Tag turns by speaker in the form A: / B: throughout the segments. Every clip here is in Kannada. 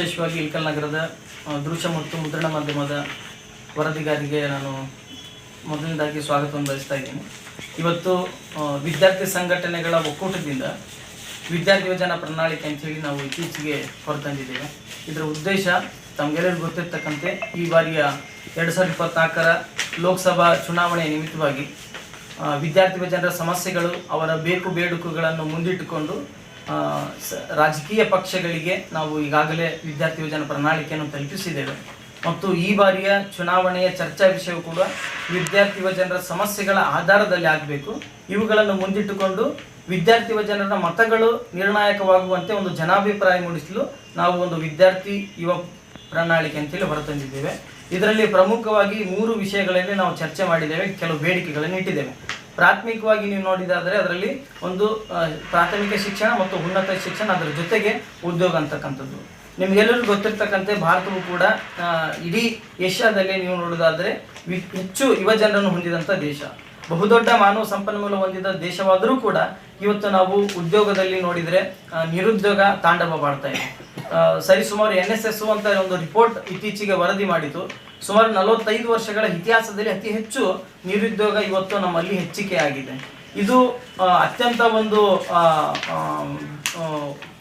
A: ವಿಶೇಷವಾಗಿ ಇಲ್ಕಲ್ ನಗರದ ದೃಶ್ಯ ಮತ್ತು ಮುದ್ರಣ ಮಾಧ್ಯಮದ ವರದಿಗಾರಿಗೆ ನಾನು ಮೊದಲನೇದಾಗಿ ಸ್ವಾಗತವನ್ನು ಬಯಸ್ತಾ ಇದ್ದೀನಿ. ಇವತ್ತು ವಿದ್ಯಾರ್ಥಿ ಸಂಘಟನೆಗಳ ಒಕ್ಕೂಟದಿಂದ ವಿದ್ಯಾರ್ಥಿ ಯೋಜನಾ ಪ್ರಣಾಳಿಕೆ ಅಂತೇಳಿ ನಾವು ಇತ್ತೀಚೆಗೆ ಹೊರತಂದಿದ್ದೇವೆ. ಇದರ ಉದ್ದೇಶ ತಮಗೆಲ್ಲರಿಗೂ ಗೊತ್ತಿರ್ತಕ್ಕಂತೆ, ಈ ಬಾರಿಯ ಎರಡು ಸಾವಿರದ ಇಪ್ಪತ್ನಾಲ್ಕರ ಲೋಕಸಭಾ ಚುನಾವಣೆಯ ನಿಮಿತ್ತವಾಗಿ ವಿದ್ಯಾರ್ಥಿ ಜನರ ಸಮಸ್ಯೆಗಳು, ಅವರ ಬೇಕು ಬೇಡುಕುಗಳನ್ನು ಮುಂದಿಟ್ಟುಕೊಂಡು ರಾಜಕೀಯ ಪಕ್ಷಗಳಿಗೆ ನಾವು ಈಗಾಗಲೇ ವಿದ್ಯಾರ್ಥಿ ಯೋಜನಾ ಪ್ರಣಾಳಿಕೆಯನ್ನು ತಲುಪಿಸಿದ್ದೇವೆ. ಮತ್ತು ಈ ಬಾರಿಯ ಚುನಾವಣೆಯ ಚರ್ಚಾ ವಿಷಯವು ಕೂಡ ವಿದ್ಯಾರ್ಥಿ ಯುವಜನರ ಸಮಸ್ಯೆಗಳ ಆಧಾರದಲ್ಲಿ ಆಗಬೇಕು. ಇವುಗಳನ್ನು ಮುಂದಿಟ್ಟುಕೊಂಡು ವಿದ್ಯಾರ್ಥಿ ಯುವಜನರ ಮತಗಳು ನಿರ್ಣಾಯಕವಾಗುವಂತೆ ಒಂದು ಜನಾಭಿಪ್ರಾಯ ಮೂಡಿಸಲು ನಾವು ಒಂದು ವಿದ್ಯಾರ್ಥಿ ಯುವ ಪ್ರಣಾಳಿಕೆ ಅಂತೇಳಿ ಹೊರತಂದಿದ್ದೇವೆ. ಇದರಲ್ಲಿ ಪ್ರಮುಖವಾಗಿ ಮೂರು ವಿಷಯಗಳಲ್ಲಿ ನಾವು ಚರ್ಚೆ ಮಾಡಿದ್ದೇವೆ. ಕೆಲವು ಬೇಡಿಕೆಗಳನ್ನು ಇಟ್ಟಿದ್ದೇವೆ. ಪ್ರಾಥಮಿಕವಾಗಿ ನೀವು ನೋಡಿದಾದರೆ ಅದರಲ್ಲಿ ಒಂದು ಪ್ರಾಥಮಿಕ ಶಿಕ್ಷಣ ಮತ್ತು ಉನ್ನತ ಶಿಕ್ಷಣ ಅದರ ಜೊತೆಗೆ ಉದ್ಯೋಗ ಅಂತಕ್ಕಂಥದ್ದು. ನಿಮಗೆಲ್ಲರಿಗೂ ಗೊತ್ತಿರ್ತಕ್ಕಂತೆ ಭಾರತವು ಕೂಡ ಇಡೀ ಏಷ್ಯಾದಲ್ಲಿ ನೀವು ನೋಡೋದಾದರೆ ಹೆಚ್ಚು ಯುವ ಜನರನ್ನು ಹೊಂದಿದಂಥ ದೇಶ. ಬಹುದೊಡ್ಡ ಮಾನವ ಸಂಪನ್ಮೂಲ ಹೊಂದಿದ ದೇಶವಾದರೂ ಕೂಡ ಇವತ್ತು ನಾವು ಉದ್ಯೋಗದಲ್ಲಿ ನೋಡಿದರೆ ನಿರುದ್ಯೋಗ ತಾಂಡವ ಮಾಡ್ತಾ ಇದೆ. ಸರಿ ಸರಿಸುಮಾರು ಎನ್ ಎಸ್ ಎಸ್ ಅಂತ ಒಂದು ರಿಪೋರ್ಟ್ ಇತ್ತೀಚೆಗೆ ವರದಿ ಮಾಡಿತು. ಸುಮಾರು ನಲವತ್ತೈದು ವರ್ಷಗಳ ಇತಿಹಾಸದಲ್ಲಿ ಅತಿ ಹೆಚ್ಚು ನಿರುದ್ಯೋಗ ಇವತ್ತು ನಮ್ಮಲ್ಲಿ ಹೆಚ್ಚಿಕೆ ಆಗಿದೆ ಇದು ಅತ್ಯಂತ ಒಂದು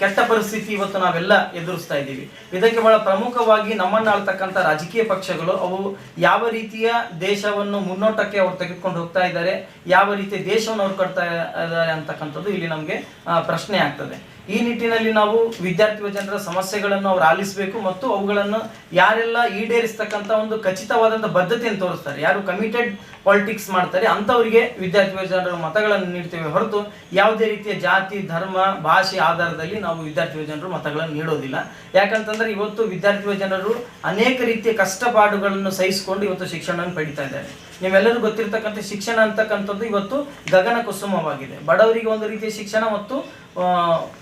A: ಕೆಟ್ಟ ಪರಿಸ್ಥಿತಿ ಇವತ್ತು ನಾವೆಲ್ಲ ಎದುರಿಸ್ತಾ ಇದ್ದೀವಿ. ಇದಕ್ಕೆ ಬಹಳ ಪ್ರಮುಖವಾಗಿ ನಮ್ಮನ್ನ ಆಳ್ತಕ್ಕಂಥ ರಾಜಕೀಯ ಪಕ್ಷಗಳು, ಅವು ಯಾವ ರೀತಿಯ ದೇಶವನ್ನು ಮುನ್ನೋಟಕ್ಕೆ ಅವ್ರು ತೆಗೆದುಕೊಂಡು ಹೋಗ್ತಾ ಇದ್ದಾರೆ, ಯಾವ ರೀತಿಯ ದೇಶವನ್ನು ಅವ್ರು ಕಟ್ತಾ ಇದ್ದಾರೆ ಅಂತಕ್ಕಂಥದ್ದು ಇಲ್ಲಿ ನಮಗೆ ಪ್ರಶ್ನೆ ಆಗ್ತದೆ. ಈ ನಿಟ್ಟಿನಲ್ಲಿ ನಾವು ವಿದ್ಯಾರ್ಥಿ ಜನರ ಸಮಸ್ಯೆಗಳನ್ನು ಅವ್ರು ಆಲಿಸಬೇಕು ಮತ್ತು ಅವುಗಳನ್ನು ಯಾರೆಲ್ಲ ಈಡೇರಿಸ್ತಕ್ಕಂಥ ಒಂದು ಖಚಿತವಾದಂಥ ಬದ್ಧತೆಯನ್ನು ತೋರಿಸ್ತಾರೆ. ಯಾರು ಕಮಿಟೆಡ್ ಪಾಲಿಟಿಕ್ಸ್ ಮಾಡ್ತಾರೆ, ಅಂಥವರಿಗೆ ವಿದ್ಯಾರ್ಥಿ ಜನರ ಮತಗಳನ್ನು ನೀಡ್ತೇವೆ ಹೊರತು ಯಾವುದೇ ರೀತಿಯ ಜಾತಿ, ಧರ್ಮ, ಭಾಷೆ ಆಧಾರದಲ್ಲಿ ನಾವು ವಿದ್ಯಾರ್ಥಿ ಜನರು ಮತಗಳನ್ನು ನೀಡೋದಿಲ್ಲ. ಯಾಕಂತಂದ್ರೆ ಇವತ್ತು ವಿದ್ಯಾರ್ಥಿ ಜನರು ಅನೇಕ ರೀತಿಯ ಕಷ್ಟಪಾಡುಗಳನ್ನು ಸಹಿಸಿಕೊಂಡು ಇವತ್ತು ಶಿಕ್ಷಣವನ್ನು ಪಡಿತಾ ಇದ್ದಾರೆ. ನೀವೆಲ್ಲರೂ ಗೊತ್ತಿರ್ತಕ್ಕಂಥ ಶಿಕ್ಷಣ ಅಂತಕ್ಕಂಥದ್ದು ಇವತ್ತು ಗಗನ ಕುಸುಮವಾಗಿದೆ ಬಡವರಿಗೆ ಒಂದು ರೀತಿಯ ಶಿಕ್ಷಣ ಮತ್ತು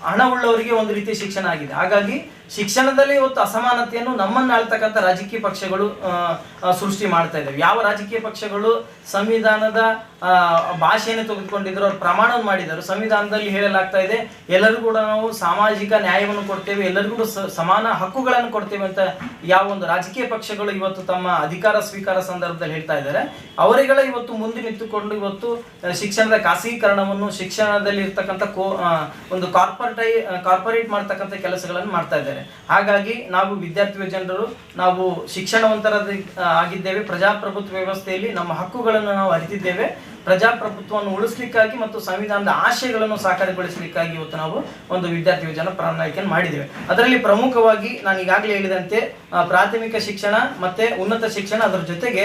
A: ಹಣ ಉಳ್ಳವರಿಗೆ ಒಂದು ರೀತಿಯ ಶಿಕ್ಷಣ ಆಗಿದೆ. ಹಾಗಾಗಿ ಶಿಕ್ಷಣದಲ್ಲಿ ಇವತ್ತು ಅಸಮಾನತೆಯನ್ನು ನಮ್ಮನ್ನ ಆಳ್ತಕ್ಕಂಥ ರಾಜಕೀಯ ಪಕ್ಷಗಳು ಸೃಷ್ಟಿ ಮಾಡ್ತಾ ಇದ್ದಾವೆ ಯಾವ ರಾಜಕೀಯ ಪಕ್ಷಗಳು ಸಂವಿಧಾನದ ಭಾಷೆಯನ್ನು ತೆಗೆದುಕೊಂಡಿದ್ರು, ಅವ್ರು ಪ್ರಮಾಣವನ್ನು ಮಾಡಿದರು. ಸಂವಿಧಾನದಲ್ಲಿ ಹೇಳಲಾಗ್ತಾ ಇದೆ, ಎಲ್ಲರಿಗೂ ಕೂಡ ನಾವು ಸಾಮಾಜಿಕ ನ್ಯಾಯವನ್ನು ಕೊಡ್ತೇವೆ, ಎಲ್ಲರಿಗೂ ಕೂಡ ಸಮಾನ ಹಕ್ಕುಗಳನ್ನು ಕೊಡ್ತೇವೆ ಅಂತ ಯಾವ ಒಂದು ರಾಜಕೀಯ ಪಕ್ಷಗಳು ಇವತ್ತು ತಮ್ಮ ಅಧಿಕಾರ ಸ್ವೀಕಾರ ಸಂದರ್ಭದಲ್ಲಿ ಹೇಳ್ತಾ ಇದ್ದಾರೆ. ಅವರಿಗಳ ಇವತ್ತು ಮುಂದೆ ನಿಂತುಕೊಂಡು ಇವತ್ತು ಶಿಕ್ಷಣದ ಖಾಸಗೀಕರಣವನ್ನು ಶಿಕ್ಷಣದಲ್ಲಿ ಇರ್ತಕ್ಕಂಥ ಕೋ ಒಂದು ಕಾರ್ಪೊರೇಟೈ ಕಾರ್ಪೊರೇಟ್ ಮಾಡ್ತಕ್ಕಂಥ ಕೆಲಸಗಳನ್ನು ಮಾಡ್ತಾ ಇದ್ದಾರೆ. ಹಾಗಾಗಿ ನಾವು ವಿದ್ಯಾರ್ಥಿ ಜನರು, ನಾವು ಶಿಕ್ಷಣವಂತರ ಆಗಿದ್ದೇವೆ. ಪ್ರಜಾಪ್ರಭುತ್ವ ವ್ಯವಸ್ಥೆಯಲ್ಲಿ ನಮ್ಮ ಹಕ್ಕುಗಳನ್ನು ನಾವು ಅರಿತಿದ್ದೇವೆ. ಪ್ರಜಾಪ್ರಭುತ್ವವನ್ನು ಉಳಿಸ್ಲಿಕ್ಕಾಗಿ ಮತ್ತು ಸಂವಿಧಾನದ ಆಶಯಗಳನ್ನು ಸಾಕಾರಗೊಳಿಸಲಿಕ್ಕಾಗಿ ಇವತ್ತು ನಾವು ಒಂದು ವಿದ್ಯಾರ್ಥಿ ಯೋಜನೆ ಪ್ರಣಾಳಿಕೆಯನ್ನು ಮಾಡಿದ್ದೇವೆ. ಅದರಲ್ಲಿ ಪ್ರಮುಖವಾಗಿ ನಾನು ಈಗಾಗಲೇ ಹೇಳಿದಂತೆ ಪ್ರಾಥಮಿಕ ಶಿಕ್ಷಣ ಮತ್ತೆ ಉನ್ನತ ಶಿಕ್ಷಣ ಅದರ ಜೊತೆಗೆ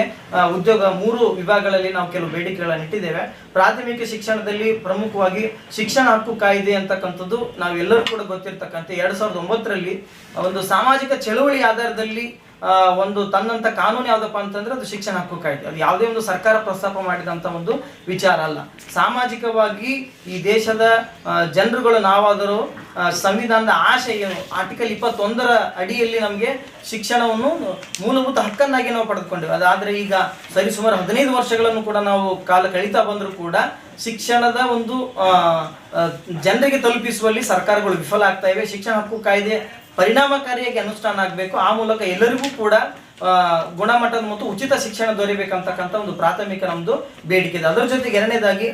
A: ಉದ್ಯೋಗ ಮೂರು ವಿಭಾಗಗಳಲ್ಲಿ ನಾವು ಕೆಲವು ಬೇಡಿಕೆಗಳನ್ನು ಇಟ್ಟಿದ್ದೇವೆ. ಪ್ರಾಥಮಿಕ ಶಿಕ್ಷಣದಲ್ಲಿ ಪ್ರಮುಖವಾಗಿ ಶಿಕ್ಷಣ ಹಕ್ಕು ಕಾಯ್ದೆ ಅಂತಕ್ಕಂಥದ್ದು ನಾವೆಲ್ಲರೂ ಕೂಡ ಗೊತ್ತಿರ್ತಕ್ಕಂಥ ಎರಡ್ ಸಾವಿರದ ಒಂಬತ್ತರಲ್ಲಿ ಒಂದು ಸಾಮಾಜಿಕ ಚಳುವಳಿ ಆಧಾರದಲ್ಲಿ ಒಂದು ತನ್ನಂತ ಕಾನೂನು ಯಾವ್ದಪ್ಪ ಅಂತಂದ್ರೆ ಅದು ಶಿಕ್ಷಣ ಹಕ್ಕು ಕಾಯ್ದೆ. ಅದು ಯಾವುದೇ ಒಂದು ಸರ್ಕಾರ ಪ್ರಸ್ತಾಪ ಮಾಡಿದಂತ ಒಂದು ವಿಚಾರ ಅಲ್ಲ. ಸಾಮಾಜಿಕವಾಗಿ ಈ ದೇಶದ ಜನರುಗಳು ನಾವಾದರೂ ಸಂವಿಧಾನದ ಆಶೆ ಏನು? ಆರ್ಟಿಕಲ್ ಇಪ್ಪತ್ತೊಂದರ ಅಡಿಯಲ್ಲಿ ನಮಗೆ ಶಿಕ್ಷಣವನ್ನು ಮೂಲಭೂತ ಹಕ್ಕನ್ನಾಗಿ ನಾವು ಪಡೆದುಕೊಂಡಿವೆ. ಅದಾದ್ರೆ ಈಗ ಸರಿಸುಮಾರು ಹದಿನೈದು ವರ್ಷಗಳನ್ನು ಕೂಡ ನಾವು ಕಾಲ ಕಳೀತಾ ಬಂದರೂ ಕೂಡ ಶಿಕ್ಷಣದ ಒಂದು ಜನರಿಗೆ ತಲುಪಿಸುವಲ್ಲಿ ಸರ್ಕಾರಗಳು ವಿಫಲ ಆಗ್ತಾ ಇವೆ. ಶಿಕ್ಷಣ ಹಕ್ಕು ಕಾಯ್ದೆ ಪರಿಣಾಮಕಾರಿಯಾಗಿ ಅನುಷ್ಠಾನ ಆಗಬೇಕು. ಆ ಮೂಲಕ ಎಲ್ಲರಿಗೂ ಕೂಡ ಗುಣಮಟ್ಟದ ಮತ್ತು ಉಚಿತ ಶಿಕ್ಷಣ ದೊರೆಯಬೇಕಂತಕ್ಕಂಥ ಒಂದು ಪ್ರಾಥಮಿಕ ನಮ್ಮದು ಬೇಡಿಕೆ ಇದೆ. ಅದರ ಜೊತೆಗೆ ಎರಡನೇದಾಗಿ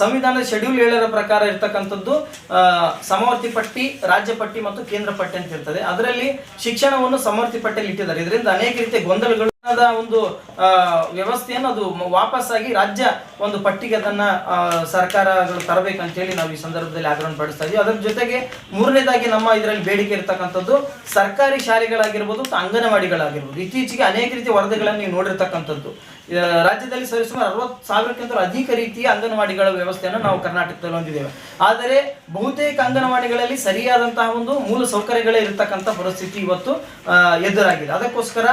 A: ಸಂವಿಧಾನದ ಶೆಡ್ಯೂಲ್ ಏಳರ ಪ್ರಕಾರ ಇರ್ತಕ್ಕಂಥದ್ದು ಸಮವರ್ತಿ ಪಟ್ಟಿ, ರಾಜ್ಯ ಪಟ್ಟಿ ಮತ್ತು ಕೇಂದ್ರ ಪಟ್ಟಿ ಅಂತ ಇರ್ತದೆ. ಅದರಲ್ಲಿ ಶಿಕ್ಷಣವನ್ನು ಸಮವರ್ತಿ ಪಟ್ಟಿಯಲ್ಲಿ ಇಟ್ಟಿದ್ದಾರೆ. ಇದರಿಂದ ಅನೇಕ ರೀತಿಯ ಗೊಂದಲಗಳು ಒಂದು ವ್ಯವಸ್ಥೆಯನ್ನು ಅದು ವಾಪಸ್ಸಾಗಿ ರಾಜ್ಯ ಒಂದು ಪಟ್ಟಿಗೆ ಅದನ್ನು ಸರ್ಕಾರಗಳು ತರಬೇಕಂತೇಳಿ ನಾವು ಈ ಸಂದರ್ಭದಲ್ಲಿ ಆಗ್ರಹ ಪಡಿಸ್ತಾ ಇದ್ದೀವಿ ಅದರ ಜೊತೆಗೆ ಮೂರನೇದಾಗಿ ನಮ್ಮ ಇದರಲ್ಲಿ ಬೇಡಿಕೆ ಇರತಕ್ಕಂಥದ್ದು ಸರ್ಕಾರಿ ಶಾಲೆಗಳಾಗಿರ್ಬೋದು ಅಂಗನವಾಡಿಗಳಾಗಿರ್ಬೋದು. ಇತ್ತೀಚೆಗೆ ಅನೇಕ ರೀತಿಯ ವರದಿಗಳನ್ನು ನೀವು ನೋಡಿರ್ತಕ್ಕಂಥದ್ದು. ರಾಜ್ಯದಲ್ಲಿ ಸರಿಸುಮಾರು ಅರವತ್ತು ಸಾವಿರಕ್ಕಿಂತ ಅಧಿಕ ರೀತಿಯ ಅಂಗನವಾಡಿಗಳ ವ್ಯವಸ್ಥೆಯನ್ನು ನಾವು ಕರ್ನಾಟಕದಲ್ಲಿ ಹೊಂದಿದ್ದೇವೆ. ಆದರೆ ಬಹುತೇಕ ಅಂಗನವಾಡಿಗಳಲ್ಲಿ ಸರಿಯಾದಂತಹ ಒಂದು ಮೂಲ ಸೌಕರ್ಯಗಳೇ ಇರತಕ್ಕಂಥ ಪರಿಸ್ಥಿತಿ ಇವತ್ತು ಎದುರಾಗಿದೆ. ಅದಕ್ಕೋಸ್ಕರ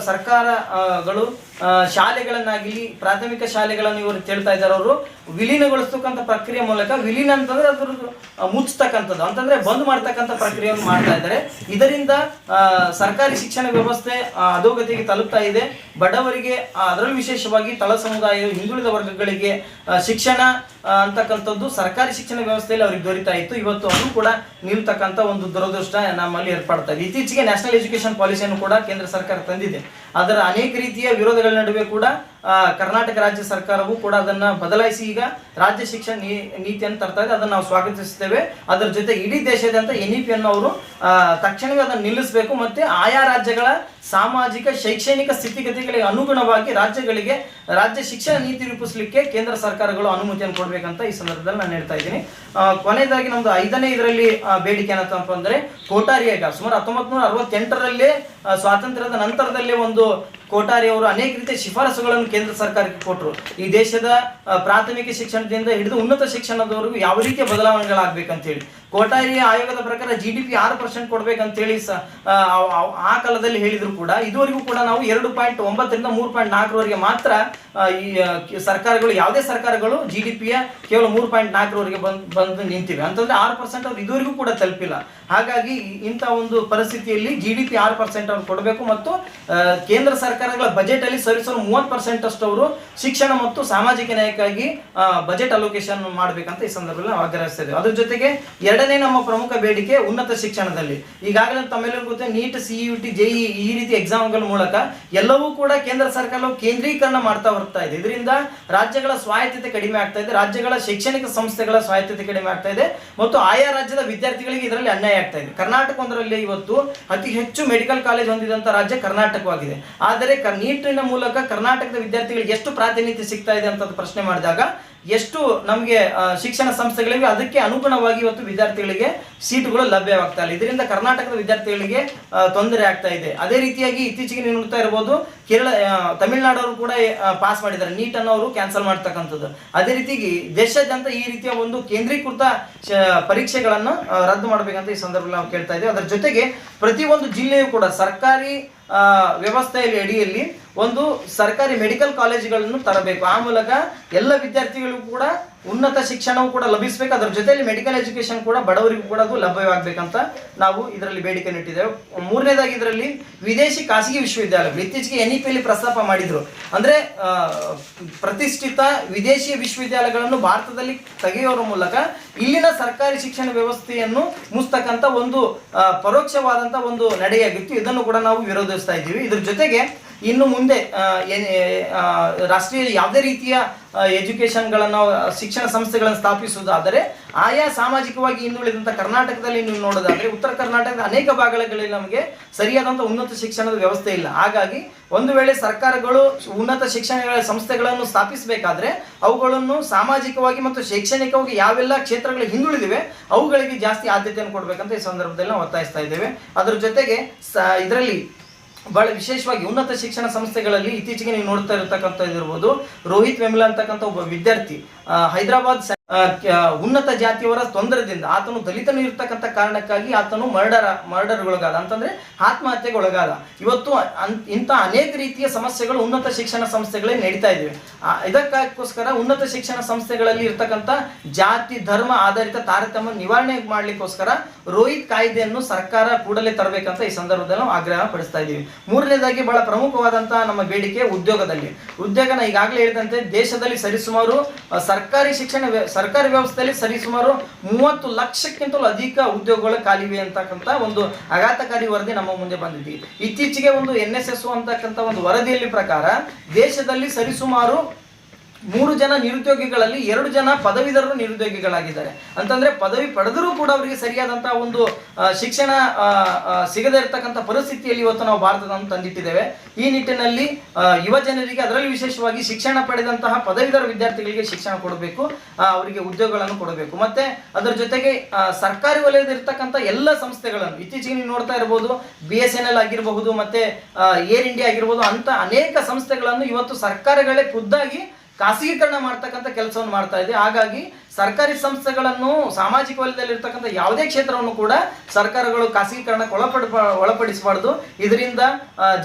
A: ಸರ್ಕಾರಗಳು ಶಾಲೆಗಳನ್ನಾಗಿ ಶಾಲೆಗಳನ್ನಾಗಲಿ ಪ್ರಾಥಮಿಕ ಶಾಲೆಗಳನ್ನು ಇವರು ಕೇಳ್ತಾ ಇದ್ದಾರೆ ಅವರು ವಿಲೀನಗೊಳಿಸ್ತಕ್ಕಂಥ ಪ್ರಕ್ರಿಯೆ ಮೂಲಕ ವಿಲೀನ ಅಂತಂದ್ರೆ ಅದ್ರ ಆ, ಮುಚ್ಚತಕ್ಕಂಥದ್ದು. ಅಂತಂದ್ರೆ ಬಂದ್ ಮಾಡ್ತಕ್ಕಂಥ ಪ್ರಕ್ರಿಯೆಯನ್ನು ಮಾಡ್ತಾ ಇದ್ದಾರೆ. ಇದರಿಂದ ಸರ್ಕಾರಿ ಶಿಕ್ಷಣ ವ್ಯವಸ್ಥೆ ಅಧೋಗತಿಗೆ ತಲುಪ್ತಾ ಇದೆ. ಬಡವರಿಗೆ ಅದರಲ್ಲೂ ವಿಶೇಷವಾಗಿ ತಳ ಸಮುದಾಯ ಹಿಂದುಳಿದ ವರ್ಗಗಳಿಗೆ ಶಿಕ್ಷಣ ಅಂತಕ್ಕಂಥದ್ದು ಸರ್ಕಾರಿ ಶಿಕ್ಷಣ ವ್ಯವಸ್ಥೆಯಲ್ಲಿ ಅವ್ರಿಗೆ ದೊರೀತಾ ಇತ್ತು. ಇವತ್ತು ಅದು ಕೂಡ ನಿಲ್ತಕ್ಕಂಥ ಒಂದು ದುರದೃಷ್ಟ ನಮ್ಮಲ್ಲಿ ಏರ್ಪಡ್ತಾ ಇದೆ. ಇತ್ತೀಚೆಗೆ ನ್ಯಾಷನಲ್ ಎಜುಕೇಶನ್ ಪಾಲಿಸಿಯನ್ನು ಕೂಡ ಕೇಂದ್ರ ಸರ್ಕಾರ ತಂದಿದೆ. ಅದರ ಅನೇಕ ರೀತಿಯ ವಿರೋಧಗಳ ನಡುವೆ ಕೂಡ ಕರ್ನಾಟಕ ರಾಜ್ಯ ಸರ್ಕಾರವು ಕೂಡ ಅದನ್ನ ಬದಲಾಯಿಸಿ ಈಗ ರಾಜ್ಯ ಶಿಕ್ಷಣ ನೀತಿಯನ್ನು ತರ್ತಾ ಇದೆ, ಅದನ್ನು ನಾವು ಸ್ವಾಗತಿಸುತ್ತೇವೆ. ಅದರ ಜೊತೆ ಇಡೀ ದೇಶಾದ್ಯಂತ ಎನ್ ಇ ಪಿ ಅನ್ನು ಅವರು ತಕ್ಷಣವೇ ಅದನ್ನು ನಿಲ್ಲಿಸಬೇಕು ಮತ್ತು ಆಯಾ ರಾಜ್ಯಗಳ ಸಾಮಾಜಿಕ, ಶೈಕ್ಷಣಿಕ ಸ್ಥಿತಿಗತಿಗಳಿಗೆ ಅನುಗುಣವಾಗಿ ರಾಜ್ಯಗಳಿಗೆ ರಾಜ್ಯ ಶಿಕ್ಷಣ ನೀತಿ ರೂಪಿಸಲಿಕ್ಕೆ ಕೇಂದ್ರ ಸರ್ಕಾರಗಳು ಅನುಮತಿಯನ್ನು ಕೊಡಬೇಕಂತ ಈ ಸಂದರ್ಭದಲ್ಲಿ ನಾನು ಹೇಳ್ತಾ ಇದ್ದೀನಿ. ಕೊನೆಯದಾಗಿ ನಮ್ದು ಐದನೇ ಇದರಲ್ಲಿ ಬೇಡಿಕೆ ಏನಂತಪ್ಪ ಅಂದರೆ ಕೋಟಾರಿಯಾಗ ಸುಮಾರು ಹತ್ತೊಂಬತ್ತು ನೂರ ಅರವತ್ತೆಂಟರಲ್ಲೇ ಸ್ವಾತಂತ್ರ್ಯದ ನಂತರದಲ್ಲೇ ಒಂದು ಕೋಟಾರಿ ಅವರು ಅನೇಕ ರೀತಿಯ ಶಿಫಾರಸುಗಳನ್ನು ಕೇಂದ್ರ ಸರ್ಕಾರಕ್ಕೆ ಕೊಟ್ಟರು ಈ ದೇಶದ ಪ್ರಾಥಮಿಕ ಶಿಕ್ಷಣದಿಂದ ಹಿಡಿದು ಉನ್ನತ ಶಿಕ್ಷಣದವರೆಗೂ ಯಾವ ರೀತಿಯ ಬದಲಾವಣೆಗಳಾಗಬೇಕಂತೇಳಿ. ಕೋಟಾರಿ ಆಯೋಗದ ಪ್ರಕಾರ ಜಿ ಡಿ ಪಿ ಆರು ಪರ್ಸೆಂಟ್ ಕೊಡ್ಬೇಕಂತೇಳಿ ಸ ಆ, ಕಾಲದಲ್ಲಿ ಹೇಳಿದ್ರು ಕೂಡ. ಇದುವರೆಗೂ ಕೂಡ ನಾವು ಎರಡು ಪಾಯಿಂಟ್ ಒಂಬತ್ತರಿಂದ ಮೂರು ಪಾಯಿಂಟ್ ನಾಲ್ಕರವರೆಗೆ ಮಾತ್ರ ಈ ಸರ್ಕಾರಗಳು ಯಾವುದೇ ಸರ್ಕಾರಗಳು ಜಿ ಡಿ ಪಿಯ ಕೇವಲ ಮೂರು ಪಾಯಿಂಟ್ ನಾಲ್ಕರವರೆಗೆ ಬಂದು ಬಂದು ನಿಂತಿವೆ. ಅಂತಂದ್ರೆ ಆರು ಪರ್ಸೆಂಟ್ ಅವ್ರು ಇದುವರೆಗೂ ಕೂಡ ತಲುಪಿಲ್ಲ. ಹಾಗಾಗಿ ಇಂಥ ಒಂದು ಪರಿಸ್ಥಿತಿಯಲ್ಲಿ ಜಿ ಡಿ ಪಿ ಆರು ಪರ್ಸೆಂಟ್ ಅವ್ರು ಕೊಡಬೇಕು ಮತ್ತು ಕೇಂದ್ರ ಸರ್ಕಾರಗಳ ಬಜೆಟ್ ಅಲ್ಲಿ ಸರಿಸಲು ಮೂವತ್ತು ಪರ್ಸೆಂಟ್ ಅಷ್ಟು ಅವರು ಶಿಕ್ಷಣ ಮತ್ತು ಸಾಮಾಜಿಕ ನ್ಯಾಯಕ್ಕಾಗಿ ಬಜೆಟ್ ಅಲೋಕೇಶನ್ ಮಾಡಬೇಕಂತ ಈ ಸಂದರ್ಭದಲ್ಲಿ ಆಗ್ರಹಿಸ್ತಾ ಇದ್ದೇವೆ. ಅದ್ರ ಜೊತೆಗೆ ಎರಡನೇ ನಮ್ಮ ಪ್ರಮುಖ ಬೇಡಿಕೆ ಉನ್ನತ ಶಿಕ್ಷಣದಲ್ಲಿ. ಈಗಾಗಲೇ ತಮ್ಮೆಲ್ಲರಿಗೂ ಗೊತ್ತೆ, NEET C U T J ಈ ರೀತಿ ಎಕ್ಸಾಮ್ಗಳ ಮೂಲಕ ಎಲ್ಲವೂ ಕೂಡ ಕೇಂದ್ರ ಸರ್ಕಾರವು ಕೇಂದ್ರೀಕರಣ ಮಾಡ್ತಾ ಬರ್ತಾ ಇದೆ. ಇದರಿಂದ ರಾಜ್ಯಗಳ ಸ್ವಾಯತ್ತತೆ ಕಡಿಮೆ ಆಗ್ತಾ ಇದೆ, ರಾಜ್ಯಗಳ ಶೈಕ್ಷಣಿಕ ಸಂಸ್ಥೆಗಳ ಸ್ವಾಯತ್ತತೆ ಕಡಿಮೆ ಆಗ್ತಾ ಇದೆ, ಮತ್ತು ಆಯಾ ರಾಜ್ಯದ ವಿದ್ಯಾರ್ಥಿಗಳಿಗೆ ಇದರಲ್ಲಿ ಅನ್ಯಾಯ ಆಗ್ತಾ ಇದೆ. ಕರ್ನಾಟಕ ಒಂದರಲ್ಲಿ ಇವತ್ತು ಅತಿ ಹೆಚ್ಚು ಮೆಡಿಕಲ್ ಕಾಲೇಜ್ ಹೊಂದಿದಂಥ ರಾಜ್ಯ ಕರ್ನಾಟಕವಾಗಿದೆ. ಆದರೆ ನೀಟಿನ ಮೂಲಕ ಕರ್ನಾಟಕದ ವಿದ್ಯಾರ್ಥಿಗಳಿಗೆ ಎಷ್ಟು ಪ್ರಾತಿನಿಧ್ಯ ಸಿಗ್ತಾ ಇದೆ ಅಂತ ಪ್ರಶ್ನೆ ಮಾಡಿದಾಗ, ಎಷ್ಟು ನಮಗೆ ಶಿಕ್ಷಣ ಸಂಸ್ಥೆಗಳಿಗೆ ಅದಕ್ಕೆ ಅನುಗುಣವಾಗಿ ಇವತ್ತು ವಿದ್ಯಾರ್ಥಿಗಳಿಗೆ ಸೀಟುಗಳು ಲಭ್ಯವಾಗ್ತಾ ಇಲ್ಲ. ಇದರಿಂದ ಕರ್ನಾಟಕದ ವಿದ್ಯಾರ್ಥಿಗಳಿಗೆ ತೊಂದರೆ ಆಗ್ತಾ ಇದೆ. ಅದೇ ರೀತಿಯಾಗಿ ಇತ್ತೀಚೆಗೆ ನೀವು ನೋಡ್ತಾ ಇರ್ಬೋದು, ಕೇರಳ ತಮಿಳುನಾಡವರು ಕೂಡ ಪಾಸ್ ಮಾಡಿದ್ದಾರೆ. ನೀಟ್ ಅನ್ನು ಅವರು ಕ್ಯಾನ್ಸಲ್ ಮಾಡ್ತಕ್ಕಂಥದ್ದು. ಅದೇ ರೀತಿಯಾಗಿ ದೇಶಾದ್ಯಂತ ಈ ರೀತಿಯ ಒಂದು ಕೇಂದ್ರೀಕೃತ ಪರೀಕ್ಷೆಗಳನ್ನು ರದ್ದು ಮಾಡಬೇಕಂತ ಈ ಸಂದರ್ಭದಲ್ಲಿ ನಾವು ಕೇಳ್ತಾ ಇದ್ದೇವೆ. ಅದರ ಜೊತೆಗೆ ಪ್ರತಿಯೊಂದು ಜಿಲ್ಲೆಯೂ ಕೂಡ ಸರ್ಕಾರಿ ವ್ಯವಸ್ಥೆಯಲ್ಲಿ ಅಡಿಯಲ್ಲಿ ಒಂದು ಸರ್ಕಾರಿ ಮೆಡಿಕಲ್ ಕಾಲೇಜುಗಳನ್ನು ತರಬೇಕು. ಆ ಮೂಲಕ ಎಲ್ಲ ವಿದ್ಯಾರ್ಥಿಗಳಿಗೂ ಕೂಡ ಉನ್ನತ ಶಿಕ್ಷಣವು ಕೂಡ ಲಭಿಸಬೇಕು. ಅದರ ಜೊತೆಯಲ್ಲಿ ಮೆಡಿಕಲ್ ಎಜುಕೇಶನ್ ಕೂಡ ಬಡವರಿಗೂ ಕೂಡ ಅದು ಲಭ್ಯವಾಗಬೇಕಂತ ನಾವು ಇದರಲ್ಲಿ ಬೇಡಿಕೆ ಇಟ್ಟಿದ್ದೇವೆ ಮೂರನೇದಾಗಿ ಇದರಲ್ಲಿ ವಿದೇಶಿ ಖಾಸಗಿ ವಿಶ್ವವಿದ್ಯಾಲಯಗಳು. ಇತ್ತೀಚೆಗೆ ಎನ್ ಇ ಪಿಯಲ್ಲಿ ಪ್ರಸ್ತಾಪ ಮಾಡಿದರು. ಅಂದರೆ ಪ್ರತಿಷ್ಠಿತ ವಿದೇಶಿ ವಿಶ್ವವಿದ್ಯಾಲಯಗಳನ್ನು ಭಾರತದಲ್ಲಿ ತೆಗೆಯೋರ ಮೂಲಕ ಇಲ್ಲಿನ ಸರ್ಕಾರಿ ಶಿಕ್ಷಣ ವ್ಯವಸ್ಥೆಯನ್ನು ಮುಸ್ತಕ್ಕಂಥ ಒಂದು ಪರೋಕ್ಷವಾದಂಥ ಒಂದು ನಡೆಯಾಗಿತ್ತು. ಇದನ್ನು ಕೂಡ ನಾವು ವಿರೋಧಿಸ್ತಾ ಇದ್ದೀವಿ. ಇದ್ರ ಜೊತೆಗೆ ಇನ್ನು ಮುಂದೆ ರಾಷ್ಟ್ರೀಯ ಯಾವುದೇ ರೀತಿಯ ಎಜುಕೇಷನ್ಗಳನ್ನು, ಶಿಕ್ಷಣ ಸಂಸ್ಥೆಗಳನ್ನು ಸ್ಥಾಪಿಸುವುದಾದರೆ, ಆಯಾ ಸಾಮಾಜಿಕವಾಗಿ ಹಿಂದುಳಿದಂಥ ಕರ್ನಾಟಕದಲ್ಲಿ ನೀವು ನೋಡೋದಾದರೆ, ಉತ್ತರ ಕರ್ನಾಟಕದ ಅನೇಕ ಭಾಗಗಳಲ್ಲಿ ನಮಗೆ ಸರಿಯಾದಂಥ ಉನ್ನತ ಶಿಕ್ಷಣದ ವ್ಯವಸ್ಥೆ ಇಲ್ಲ. ಹಾಗಾಗಿ ಒಂದು ವೇಳೆ ಸರ್ಕಾರಗಳು ಉನ್ನತ ಶಿಕ್ಷಣ ಸಂಸ್ಥೆಗಳನ್ನು ಸ್ಥಾಪಿಸಬೇಕಾದ್ರೆ, ಅವುಗಳನ್ನು ಸಾಮಾಜಿಕವಾಗಿ ಮತ್ತು ಶೈಕ್ಷಣಿಕವಾಗಿ ಯಾವೆಲ್ಲ ಕ್ಷೇತ್ರಗಳು ಹಿಂದುಳಿದಿವೆ, ಅವುಗಳಿಗೆ ಜಾಸ್ತಿ ಆದ್ಯತೆಯನ್ನು ಕೊಡಬೇಕಂತ ಈ ಸಂದರ್ಭದಲ್ಲಿ ನಾವು ಒತ್ತಾಯಿಸ್ತಾ ಇದ್ದೇವೆ. ಅದರ ಜೊತೆಗೆ ಇದರಲ್ಲಿ ಬಹಳ ವಿಶೇಷವಾಗಿ ಉನ್ನತ ಶಿಕ್ಷಣ ಸಂಸ್ಥೆಗಳಲ್ಲಿ ಇತ್ತೀಚೆಗೆ ನೀವು ನೋಡ್ತಾ ಇರತಕ್ಕಂಥ ಇರ್ಬೋದು. ರೋಹಿತ್ ವೆಮ್ಲಾ ಅಂತಕ್ಕಂಥ ಒಬ್ಬ ವಿದ್ಯಾರ್ಥಿ ಹೈದರಾಬಾದ್ ಉನ್ನತ ಜಾತಿಯವರ ತೊಂದರೆದಿಂದ ಆತನು ದಲಿತನು ಇರ್ತಕ್ಕಂಥ ಕಾರಣಕ್ಕಾಗಿ ಆತನು ಮರ್ಡರ್, ಮರ್ಡರ್ಗೊಳಗಾದ, ಅಂತಂದ್ರೆ ಆತ್ಮಹತ್ಯೆಗೆ ಒಳಗಾದ ಇವತ್ತು ಇಂಥ ಅನೇಕ ರೀತಿಯ ಸಮಸ್ಯೆಗಳು ಉನ್ನತ ಶಿಕ್ಷಣ ಸಂಸ್ಥೆಗಳೇ ನಡೀತಾ ಇದ್ದೀವಿ. ಇದಕ್ಕೋಸ್ಕರ ಉನ್ನತ ಶಿಕ್ಷಣ ಸಂಸ್ಥೆಗಳಲ್ಲಿ ಇರ್ತಕ್ಕಂಥ ಜಾತಿ, ಧರ್ಮ ಆಧಾರಿತ ತಾರತಮ್ಯ ನಿವಾರಣೆ ಮಾಡ್ಲಿಕ್ಕೋಸ್ಕರ ರೋಹಿತ್ ಕಾಯ್ದೆಯನ್ನು ಸರ್ಕಾರ ಕೂಡಲೇ ತರಬೇಕಂತ ಈ ಸಂದರ್ಭದಲ್ಲಿ ನಾವು ಆಗ್ರಹ ಪಡಿಸ್ತಾ ಇದ್ದೀವಿ. ಮೂರನೇದಾಗಿ ಬಹಳ ಪ್ರಮುಖವಾದಂತಹ ನಮ್ಮ ಬೇಡಿಕೆ ಉದ್ಯೋಗದಲ್ಲಿ. ಉದ್ಯೋಗನ ಈಗಾಗಲೇ ಹೇಳಿದಂತೆ ದೇಶದಲ್ಲಿ ಸರಿಸುಮಾರು ಸರ್ಕಾರಿ ಶಿಕ್ಷಣ ಸರ್ಕಾರಿ ವ್ಯವಸ್ಥೆಯಲ್ಲಿ ಸರಿಸುಮಾರು ಮೂವತ್ತು ಲಕ್ಷಕ್ಕಿಂತಲೂ ಅಧಿಕ ಉದ್ಯೋಗಗಳು ಖಾಲಿವೆ ಅಂತಕ್ಕಂಥ ಒಂದು ಆಘಾತಕಾರಿ ವರದಿ ನಮ್ಮ ಮುಂದೆ ಬಂದಿದೆ. ಇತ್ತೀಚೆಗೆ ಒಂದು ಎನ್ ಎಸ್ ಎಸ್ ಒಂದು ವರದಿಯಲ್ಲಿ ಪ್ರಕಾರ ದೇಶದಲ್ಲಿ ಸರಿಸುಮಾರು ಮೂರು ಜನ ನಿರುದ್ಯೋಗಿಗಳಲ್ಲಿ ಎರಡು ಜನ ಪದವೀಧರರು ನಿರುದ್ಯೋಗಿಗಳಾಗಿದ್ದಾರೆ. ಅಂತಂದ್ರೆ ಪದವಿ ಪಡೆದರೂ ಕೂಡ ಅವರಿಗೆ ಸರಿಯಾದಂತಹ ಒಂದು ಶಿಕ್ಷಣ ಸಿಗದೇ ಇರತಕ್ಕಂಥ ಪರಿಸ್ಥಿತಿಯಲ್ಲಿ ಇವತ್ತು ನಾವು ಭಾರತದನ್ನು ತಂದಿಟ್ಟಿದ್ದೇವೆ. ಈ ನಿಟ್ಟಿನಲ್ಲಿ ಯುವ ಜನರಿಗೆ ಅದರಲ್ಲಿ ವಿಶೇಷವಾಗಿ ಶಿಕ್ಷಣ ಪಡೆದಂತಹ ಪದವೀಧರ ವಿದ್ಯಾರ್ಥಿಗಳಿಗೆ ಶಿಕ್ಷಣ ಕೊಡಬೇಕು ಅವರಿಗೆ ಉದ್ಯೋಗಗಳನ್ನು ಕೊಡಬೇಕು. ಮತ್ತೆ ಅದರ ಜೊತೆಗೆ ಸರ್ಕಾರಿ ಇರತಕ್ಕಂಥ ಎಲ್ಲ ಸಂಸ್ಥೆಗಳನ್ನು, ಇತ್ತೀಚೆಗೆ ನೋಡ್ತಾ ಇರಬಹುದು ಬಿ ಎಸ್ ಎನ್ ಎಲ್ ಆಗಿರಬಹುದು, ಮತ್ತೆ ಏರ್ ಇಂಡಿಯಾ ಆಗಿರ್ಬೋದು, ಅಂತ ಅನೇಕ ಸಂಸ್ಥೆಗಳನ್ನು ಇವತ್ತು ಸರ್ಕಾರಗಳೇ ಖುದ್ದಾಗಿ ಖಾಸಗೀಕರಣ ಮಾಡ್ತಕ್ಕಂಥ ಕೆಲಸವನ್ನು ಮಾಡ್ತಾ ಇದೆ. ಹಾಗಾಗಿ ಸರ್ಕಾರಿ ಸಂಸ್ಥೆಗಳನ್ನು ಸಾಮಾಜಿಕ ವಲಯದಲ್ಲಿ ಇರ್ತಕ್ಕಂಥ ಯಾವುದೇ ಕ್ಷೇತ್ರವನ್ನು ಕೂಡ ಸರ್ಕಾರಗಳು ಖಾಸಗೀಕರಣಕ್ಕೆ ಒಳಪಡ ಒಳಪಡಿಸಬಾರ್ದು. ಇದರಿಂದ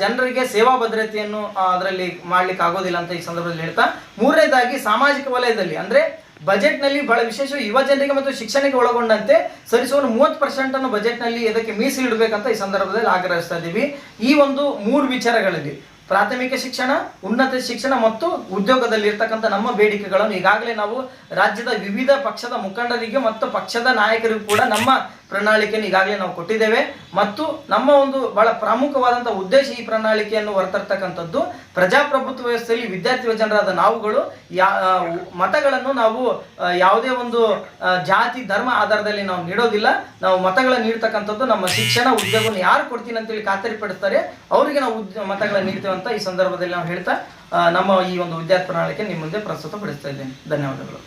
A: ಜನರಿಗೆ ಸೇವಾ ಭದ್ರತೆಯನ್ನು ಅದರಲ್ಲಿ ಮಾಡ್ಲಿಕ್ಕೆ ಆಗೋದಿಲ್ಲ ಅಂತ ಈ ಸಂದರ್ಭದಲ್ಲಿ ಹೇಳ್ತಾ, ಮೂರನೇದಾಗಿ ಸಾಮಾಜಿಕ ವಲಯದಲ್ಲಿ, ಅಂದ್ರೆ ಬಜೆಟ್ನಲ್ಲಿ ಬಹಳ ವಿಶೇಷ ಯುವ ಜನರಿಗೆ ಮತ್ತು ಶಿಕ್ಷಣಕ್ಕೆ ಒಳಗೊಂಡಂತೆ ಸರಿಸುಮಾರು ಮೂವತ್ತು ಪರ್ಸೆಂಟ್ ಅನ್ನು ಬಜೆಟ್ನಲ್ಲಿ ಇದಕ್ಕೆ ಮೀಸಲಿಡಬೇಕಂತ ಈ ಸಂದರ್ಭದಲ್ಲಿ ಆಗ್ರಹಿಸ್ತಾ ಇದ್ದೀವಿ. ಈ ಒಂದು ಮೂರು ವಿಚಾರಗಳಲ್ಲಿ ಪ್ರಾಥಮಿಕ ಶಿಕ್ಷಣ, ಉನ್ನತ ಶಿಕ್ಷಣ ಮತ್ತು ಉದ್ಯೋಗದಲ್ಲಿ ಇರ್ತಕ್ಕಂಥ ನಮ್ಮ ಬೇಡಿಕೆಗಳನ್ನು ಈಗಾಗಲೇ ನಾವು ರಾಜ್ಯದ ವಿವಿಧ ಪಕ್ಷದ ಮುಖಂಡರಿಗೆ ಮತ್ತು ಪಕ್ಷದ ನಾಯಕರಿಗೂ ಕೂಡ ನಮ್ಮ ಪ್ರಣಾಳಿಕೆಯನ್ನು ಈಗಾಗಲೇ ನಾವು ಕೊಟ್ಟಿದ್ದೇವೆ. ಮತ್ತು ನಮ್ಮ ಒಂದು ಬಹಳ ಪ್ರಮುಖವಾದಂಥ ಉದ್ದೇಶ ಈ ಪ್ರಣಾಳಿಕೆಯನ್ನು ಹೊರತರ್ತಕ್ಕಂಥದ್ದು, ಪ್ರಜಾಪ್ರಭುತ್ವ ವ್ಯವಸ್ಥೆಯಲ್ಲಿ ವಿದ್ಯಾರ್ಥಿ ಜನರಾದ ನಾವುಗಳು, ಯಾ ಮತಗಳನ್ನು ನಾವು ಯಾವುದೇ ಒಂದು ಜಾತಿ, ಧರ್ಮ ಆಧಾರದಲ್ಲಿ ನಾವು ನೀಡೋದಿಲ್ಲ. ನಾವು ಮತಗಳನ್ನು ನೀಡ್ತಕ್ಕಂಥದ್ದು ನಮ್ಮ ಶಿಕ್ಷಣ, ಉದ್ಯೋಗವನ್ನು ಯಾರು ಕೊಡ್ತೀನಿ ಅಂತೇಳಿ ಖಾತರಿ ಪಡಿಸ್ತಾರೆ ಅವರಿಗೆ ನಾವು ಮತಗಳನ್ನು ನೀಡ್ತೇವೆ ಅಂತ ಈ ಸಂದರ್ಭದಲ್ಲಿ ನಾವು ಹೇಳ್ತಾ ನಮ್ಮ ಈ ಒಂದು ವಿದ್ಯಾರ್ಥಿ ಪ್ರಣಾಳಿಕೆ ನಿಮ್ಮ ಮುಂದೆ ಪ್ರಸ್ತುತಪಡಿಸ್ತಾ ಇದ್ದೇನೆ. ಧನ್ಯವಾದಗಳು.